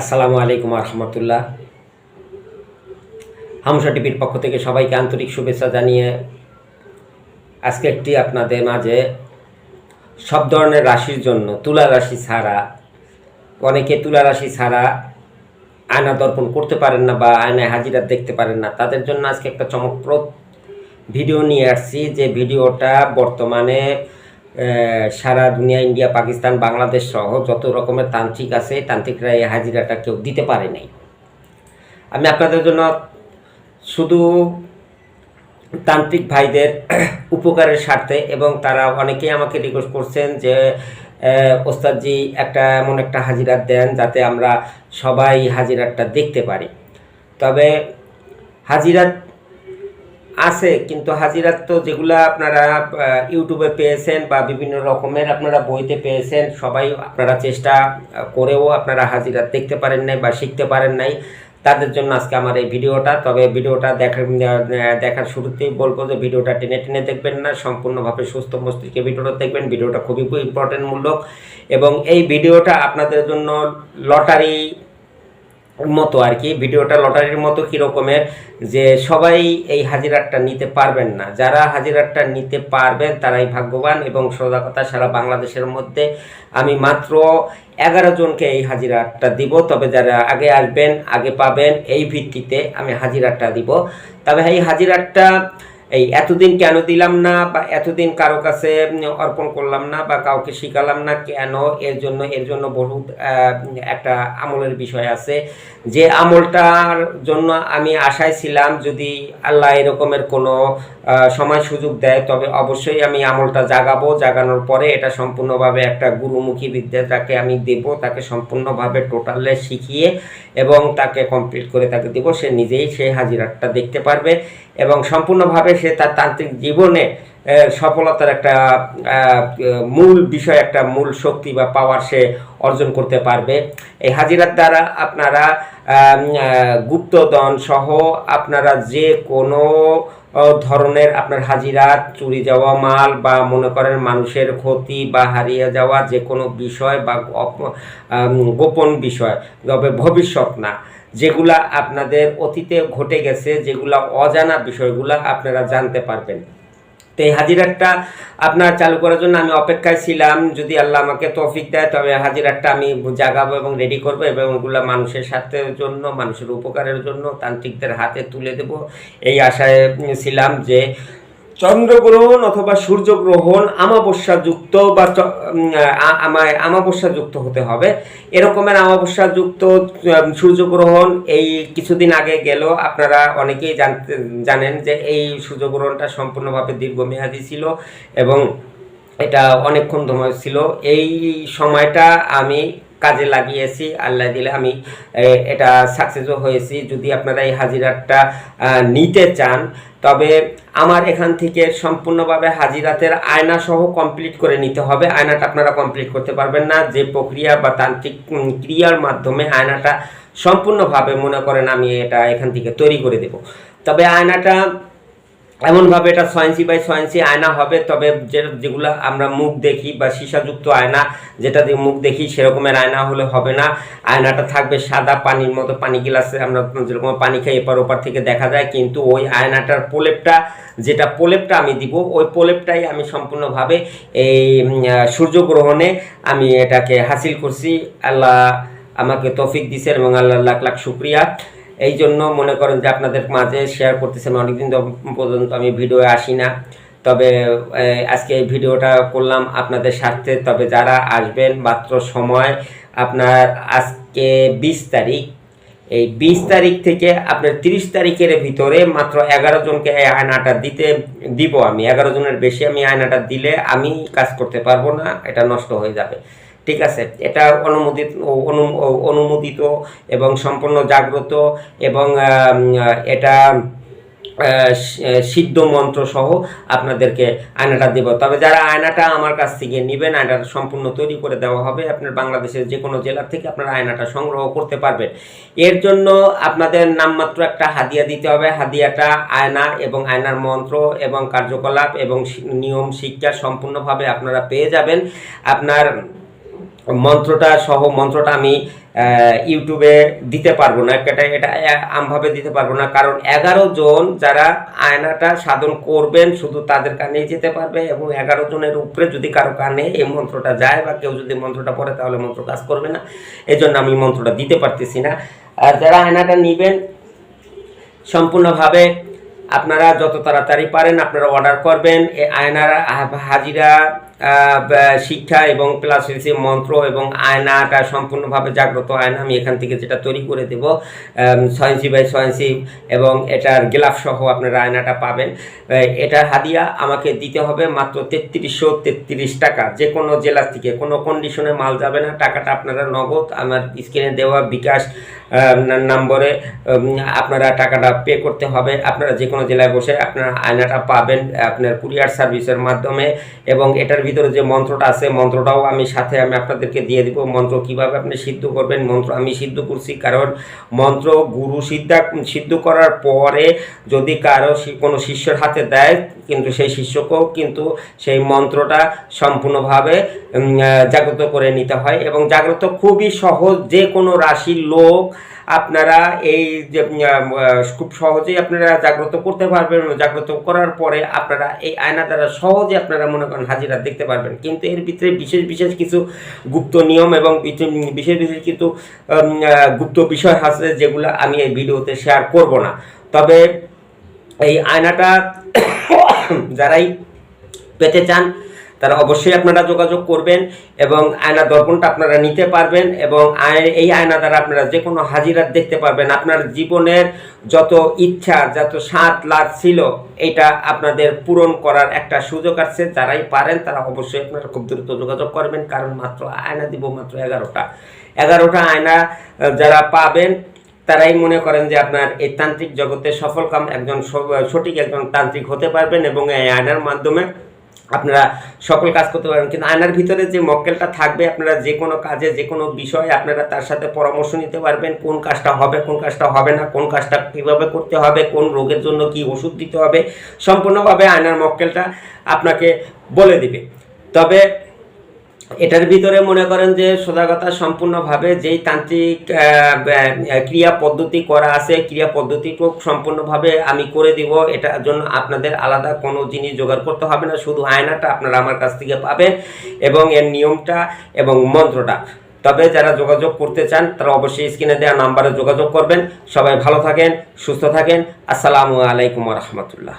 আসসালামু আলাইকুম রহমতুল্লাহ হামসা টিভির পক্ষ থেকে সবাইকে আন্তরিক শুভেচ্ছা জানিয়ে আজকে একটি আপনাদের মাঝে সব ধরনের রাশির জন্য তুলা রাশি ছাড়া অনেকে তুলা রাশি ছাড়া আয়না দর্পণ করতে পারেন না বা আয়নায় হাজিরা দেখতে পারেন না। তাদের জন্য আজকে একটা চমকপ্রদ ভিডিও নিয়ে আসছি। যে ভিডিওটা বর্তমানে সারা দুনিয়া, ইন্ডিয়া, পাকিস্তান, বাংলাদেশ সহ যত রকমের তান্ত্রিক আছে, তান্ত্রিকরা এই হাজিরাটা কেউ দিতে পারে নাই। আমি আপনাদের জন্য শুধু তান্ত্রিক ভাইদের উপকারের স্বার্থে এবং তারা অনেকেই আমাকে রিকোয়েস্ট করছেন যে ওস্তাদজি একটা এমন একটা হাজিরাত দেন যাতে আমরা সবাই হাজিরাতটা দেখতে পারি। তবে হাজিরাত আছে, কিন্তু হাজিরাত তো যেগুলো আপনারা ইউটিউবে পেয়েছেন বা বিভিন্ন রকমের আপনারা বইতে পেয়েছেন, সবাই আপনারা চেষ্টা করেও আপনারা হাজিরাত দেখতে পারেন নাই বা শিখতে পারেন নাই। তাদের জন্য আজকে আমার এই ভিডিওটা, তবে ভিডিওটা দেখার দেখার শুরুতেই বলব যে ভিডিওটা টেনে টেনে দেখবেন না, সম্পূর্ণভাবে সুস্থ মস্তিষ্কে ভিডিওটা দেখবেন, ভিডিওটা খুবই ইম্পর্টেন্ট মূলক। এবং এই ভিডিওটা আপনাদের জন্য লটারি মতো আর কি, ভিডিওটা লটারির মতো কীরকমের যে সবাই এই হাজিরাটটা নিতে পারবেন না। যারা হাজিরাটটা নিতে পারবেন তারাই ভাগ্যবান এবং সোজা কথা সারা বাংলাদেশের মধ্যে। আমি মাত্র এগারো জনকে এই হাজিরাটটা দিব, তবে যারা আগে আসবেন, আগে পাবেন, এই ভিত্তিতে আমি হাজিরাটটা দিব। তবে এই হাজিরাটটা এই এতদিন কেন দিলাম না বা এতদিন কারও কাছে অর্পণ করলাম না বা কাউকে শিখালাম না কেন? এর জন্য এর জন্য বহুত একটা আমলের বিষয় আছে। যে আমলটার জন্য আমি আশায় ছিলাম যদি আল্লাহ এরকমের কোনো সময় সুযোগ দেয়, তবে অবশ্যই আমি আমলটা জাগাবো। জাগানোর পরে এটা সম্পূর্ণভাবে একটা গুরুমুখী বিদ্যা তাকে আমি দেব, তাকে সম্পূর্ণভাবে টোটালে শিখিয়ে এবং তাকে কমপ্লিট করে তাকে দেব। সে নিজেই সেই হাজিরাটা দেখতে পারবে এবং সম্পূর্ণভাবে সে তার তান্ত্রিক জীবনে সফলতার একটা মূল বিষয়, একটা মূল শক্তি বা পাওয়ার সে অর্জন করতে পারবে। এই হাজিরার দ্বারা আপনারা গুপ্তদন সহ আপনারা যে কোনো ধরনের আপনার হাজিরা, চুরি যাওয়া মাল বা মনে করেন মানুষের ক্ষতি বা হারিয়ে যাওয়া যে কোনো বিষয় বা গোপন বিষয়, তবে ভবিষ্যৎ না। যেগুলা আপনাদের অতীতে ঘটে গেছে, যেগুলা অজানা বিষয়গুলা আপনারা জানতে পারবেন। তো এই হাজিরাটটা আপনার চালু করার জন্য আমি অপেক্ষায় ছিলাম। যদি আল্লাহ আমাকে তফিক দেয়, তবে হাজিরাটটা আমি জাগাবো এবং রেডি করব এবং ওগুলো মানুষের স্বার্থের জন্য, মানুষের উপকারের জন্য তান্ত্রিকদের হাতে তুলে দেব। এই আশায় ছিলাম যে চন্দ্রগ্রহণ অথবা সূর্যগ্রহণ আমাবস্যাযুক্ত বা আমাবস্যা যুক্ত হতে হবে। এরকমের আমাবস্যা যুক্ত সূর্যগ্রহণ এই কিছুদিন আগে গেল আপনারা অনেকেই জানতে, জানেন যে এই সূর্যগ্রহণটা সম্পূর্ণভাবে দীর্ঘমেয়াদী ছিল এবং এটা অনেকক্ষণ সময় ছিল। এই সময়টা আমি কাজে লাগিয়েছি। আল্লাহ দিলে আমি এটা সাকসেসও হয়েছি। যদি আপনারা এই হাজিরাটা নিতে চান, তবে আমার এখান থেকে সম্পূর্ণভাবে হাজিরাতের আয়না সহ কমপ্লিট করে নিতে হবে। আয়নাটা আপনারা কমপ্লিট করতে পারবেন না। যে প্রক্রিয়া বা তান্ত্রিক ক্রিয়ার মাধ্যমে আয়নাটা সম্পূর্ণভাবে মনে করেন, আমি এটা এখান থেকে তৈরি করে দেব। তবে আয়নাটা এমনভাবে এটা ছয় বাই ছয় আয়না হবে, তবে যে যেগুলো আমরা মুখ দেখি বা সীসাযুক্ত আয়না, যেটা দিয়ে মুখ দেখি সেরকমের আয়না হলে হবে না। আয়নাটা থাকবে সাদা পানির মতো, পানি গ্লাসে আমরা যেরকম পানি খাই এপার ওপার থেকে দেখা যায়, কিন্তু ওই আয়নাটার প্রলেপটা, যেটা প্রলেপটা আমি দিব, ওই প্রলেপটাই আমি সম্পূর্ণভাবে এই সূর্যগ্রহণে আমি এটাকে হাসিল করছি। আল্লাহ আমাকে তৌফিক দিছে এবং আল্লাহ লাখ লাখ শুক্রিয়া। এই জন্য মনে করেন যে আপনাদের মাঝে শেয়ার করতেছি আমি অনেকদিন পর্যন্ত আমি ভিডিও আসি না। তবে আজকে এই ভিডিওটা করলাম আপনাদের স্বার্থে তবে যারা আসবেন, মাত্র সময় আপনার আজকে বিশ তারিখ। এই বিশ তারিখ থেকে আপনার তিরিশ তারিখের ভিতরে মাত্র এগারো জনকে এই আয়নাটা দিতে দিব আমি। এগারো জনের বেশি আমি আয়নাটা দিলে আমি কাজ করতে পারব না, এটা নষ্ট হয়ে যাবে। ঠিক আছে? এটা অনুমোদিত, অনু- অনুমোদিত এবং সম্পূর্ণ জাগ্রত এবং এটা সিদ্ধ মন্ত্র সহ আপনাদেরকে আয়নাটা দেব। তবে যারা আয়নাটা আমার কাছ থেকে নেবেন, আয়নাটা সম্পূর্ণ তৈরি করে দেওয়া হবে। আপনার বাংলাদেশের যে কোনো জেলা থেকে আপনারা আয়নাটা সংগ্রহ করতে পারবেন। এর জন্য আপনাদের নামমাত্র একটা হাদিয়া দিতে হবে। হাদিয়াটা আয়না এবং আয়নার মন্ত্র এবং কার্যকলাপ এবং নিয়ম শিক্ষা সম্পূর্ণভাবে আপনারা পেয়ে যাবেন। আপনার মন্ত্রটা সহ মন্ত্রটা আমি ইউটিউবে দিতে পারব না, এটা এটা আমভাবে দিতে পারব না, কারণ এগারো জন যারা আয়নাটা সাধন করবেন, শুধু তাদের কানেই যেতে পারবে এবং এগারো জনের উপরে যদি কারও কানে এই মন্ত্রটা যায় বা কেউ যদি মন্ত্রটা পড়ে, তাহলে মন্ত্র কাজ করবে না। এই জন্য আমি মন্ত্রটা দিতে পারতেছি না। আর যারা আয়নাটা নেবেন, সম্পূর্ণভাবে আপনারা যত তাড়াতাড়ি পারেন, আপনারা অর্ডার করবেন। এই আয়নার হাজিরা শিক্ষা এবং প্লাস হচ্ছে মন্ত্র এবং আয়নাটা সম্পূর্ণভাবে জাগ্রত আয়না, আমি এখান থেকে যেটা তৈরি করে দেব ইঞ্চি বাই ইঞ্চি এবং এটার গ্লাফ সহ আপনারা আয়নাটা পাবেন। এটার হাদিয়া আমাকে দিতে হবে মাত্র তেত্রিশশো তেত্রিশ টাকা। যে কোনো জেলা থেকে কোনো কন্ডিশনে মাল যাবে না, টাকাটা আপনারা নগদ আমার স্ক্রিনে দেওয়া বিকাশ নম্বরে আপনারা টাকাটা পে করতে হবে। আপনারা যে কোনো জেলায় বসে আপনারা আয়নাটা পাবেন, আপনার কুরিয়ার সার্ভিসের মাধ্যমে। এবং এটার ভিতরে যে মন্ত্রটা আছে, মন্ত্রটাও আমি সাথে আমি আপনাদেরকে দিয়ে দিব। মন্ত্র কীভাবে আপনি সিদ্ধ করবেন, মন্ত্র আমি সিদ্ধ করছি কারণ মন্ত্র গুরু সিদ্ধা, সিদ্ধ করার পরে যদি কারও কোনো শিষ্যের হাতে দেয়, কিন্তু সেই শিষ্যকেও কিন্তু সেই মন্ত্রটা সম্পূর্ণভাবে জাগ্রত করে নিতে হয়। এবং জাগ্রত খুবই সহজ যে কোনো রাশির লোক আপনারা এই যে খুব সহজেই আপনারা জাগ্রত করতে পারবেন জাগ্রত করার পরে আপনারা এই আয়না দ্বারা সহজে আপনারা মনে করেন হাজিরা দেখতে পারবেন। কিন্তু এর ভিতরে বিশেষ বিশেষ কিছু গুপ্ত নিয়ম এবং বিশেষ বিশেষ কিছু গুপ্ত বিষয় আছে যেগুলো আমি এই ভিডিওতে শেয়ার করব না। তবে এই আয়নাটা যারাই পেতে চান তারা অবশ্যই আপনারা যোগাযোগ করবেন এবং আয়না দর্পণটা আপনারা নিতে পারবেন এবং এই আয়না দ্বারা আপনারা যে কোনো হাজিরাত দেখতে পারবেন। আপনার জীবনের যত ইচ্ছা, যত স্বাদ লাভ ছিল, এটা আপনাদের পূরণ করার একটা সুযোগ আছে। যারাই পারেন, তারা অবশ্যই আপনারা খুব দ্রুত যোগাযোগ করবেন। কারণ মাত্র আয়না দিব মাত্র এগারোটা। এগারোটা আয়না যারা পাবেন, তারাই মনে করেন যে আপনার এই তান্ত্রিক জগতে সফল কাম একজন সঠিক একজন তান্ত্রিক হতে পারবেন এবং এই আয়নার মাধ্যমে আপনারা সকল কাজ করতে পারবেন। কিন্তু আয়নার ভিতরে যে মক্কেলটা থাকবে, আপনারা যে কোনো কাজে, যে কোনো বিষয়ে আপনারা তার সাথে পরামর্শ নিতে পারবেন, কোন কাজটা হবে, কোন কাজটা হবে না, কোন কাজটা কীভাবে করতে হবে, কোন রোগের জন্য কি ওষুধ দিতে হবে, সম্পূর্ণভাবে আয়নার মক্কেলটা আপনাকে বলে দিবে। তবে এটার ভিতরে মনে করেন যে সোজাগতা সম্পূর্ণভাবে যেই তান্ত্রিক ক্রিয়া পদ্ধতি করা আছে, ক্রিয়া পদ্ধতিটুকু সম্পূর্ণভাবে আমি করে দিব, এটার জন্য আপনাদের আলাদা কোনো জিনিস জোগাড় করতে হবে না, শুধু আয়নাটা আপনারা আমার কাছ থেকে পাবেন এবং এর নিয়মটা এবং মন্ত্রটা। তবে যারা যোগাযোগ করতে চান, তারা অবশ্যই স্ক্রিনে দেওয়া নাম্বারে যোগাযোগ করবেন। সবাই ভালো থাকেন, সুস্থ থাকেন। আসসালামু আলাইকুম রহমতুল্লাহ।